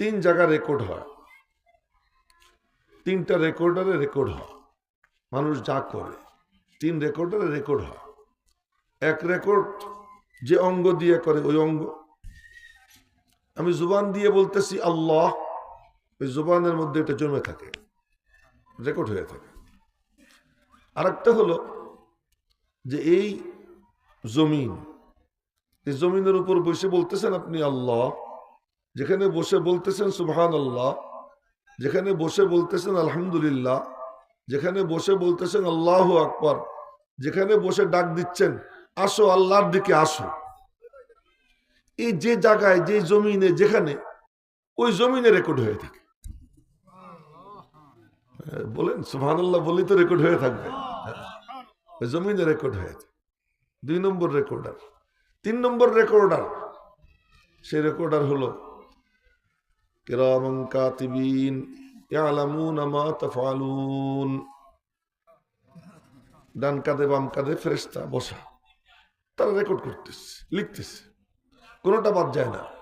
তিন জায়গা রেকর্ড হয়। তিনটা রেকর্ডারে রেকর্ড হয়। মানুষ যা করে, তিন রেকর্ডারে রেকর্ড হয়। এক রেকর্ড যে অঙ্গ দিয়ে করে, ওই অঙ্গ। আমি জুবান দিয়ে বলতেছি, আল্লাহ, ওই জুবানের মধ্যে এটা জমে থাকে রেকর্ড হয়ে থাকে। আরেকটা হলো যে এই জমিন, এই জমিনের উপর বসে বলতেছেন আপনি, আল্লাহ যেখানে বসে বলতেছেন সুবহান আল্লাহ যেখানে বসে বলতেছেন আলহামদুলিল্লাহ যেখানে বসে বলতেছেন আল্লাহ আকবর যেখানে বসে ডাক দিচ্ছেন আসো আল্লাহর দিকে আসো। এই যে জায়গায় যে জমিনে যেখানে ওই জমিনে রেকর্ড হয়ে থাকে। হ্যাঁ, বলেন সুবহান আল্লাহ বলি তো রেকর্ড হয়ে থাকবে। ওই জমিনে রেকর্ড হয়ে থাকে। দুই নম্বর রেকর্ডার তিন নম্বর রেকর্ডার সেই রেকর্ডার হলো কিরামান কাতিবিন ইয়ালামুনা মা তাফআলুন। ডান কাঁধে, বাম কাঁধে ফেরেশতা বসা। তারা রেকর্ড করতেছে, লিখতেছে। কোনোটা বাদ যায় না।